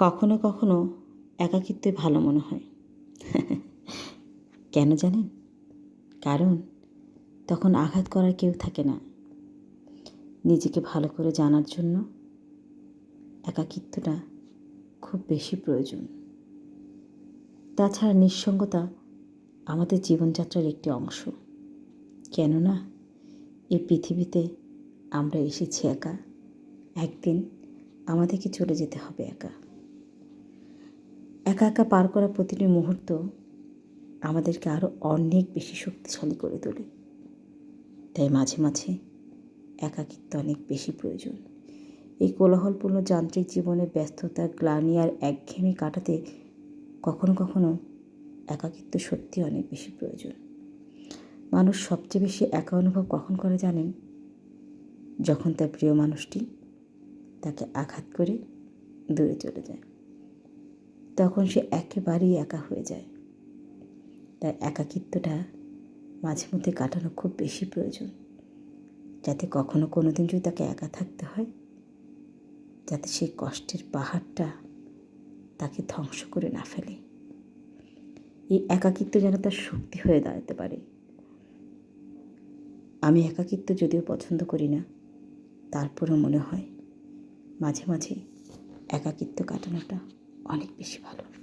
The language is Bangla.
কখনো কখনো একাকিত্বই ভালো মনে হয়। কেন জানেন? কারণ তখন আঘাত করার কেউ থাকে না। নিজেকে ভালো করে জানার জন্য একাকিত্বটা খুব বেশি প্রয়োজন। তাছাড়া নিঃসঙ্গতা আমাদের জীবনযাত্রার একটি অংশ। কেননা এই পৃথিবীতে আমরা এসেছি একা। একদিন আমাদেরকে চলে যেতে হবে একা। একা একা পার করা প্রতিটি মুহূর্ত আমাদেরকে আরও অনেক বেশি শক্তিশালী করে তোলে। তাই মাঝে মাঝে একাকিত্ব অনেক বেশি প্রয়োজন। এই কোলাহলপূর্ণ যান্ত্রিক জীবনে ব্যস্ততা, গ্লানি আর একঘেয়েমি কাটাতে কখনো কখনো একাকিত্ব সত্যি অনেক বেশি প্রয়োজন। মানুষ সবচেয়ে বেশি একা অনুভব কখন করে জানেন? যখন তার প্রিয় মানুষটি তাকে আঘাত করে দূরে চলে যায়। তখন সে একেবারেই একা হয়ে যায়। তাই একাকিত্বটা মাঝে মধ্যে কাটানো খুব বেশি প্রয়োজন। যাতে কখনো কোনো দিন যদি তাকে একা থাকতে হয়, যাতে সেই কষ্টের পাহাড়টা তাকে ধ্বংস করে না ফেলে। এই একাকিত্ব যেন তার শক্তি হয়ে দাঁড়াতে পারে। আমি একাকিত্ব যদিও পছন্দ করি না, তারপরেও মনে হয় মাঝে মাঝে একাকিত্ব কাটানোটা অনেক বেশি ভালো।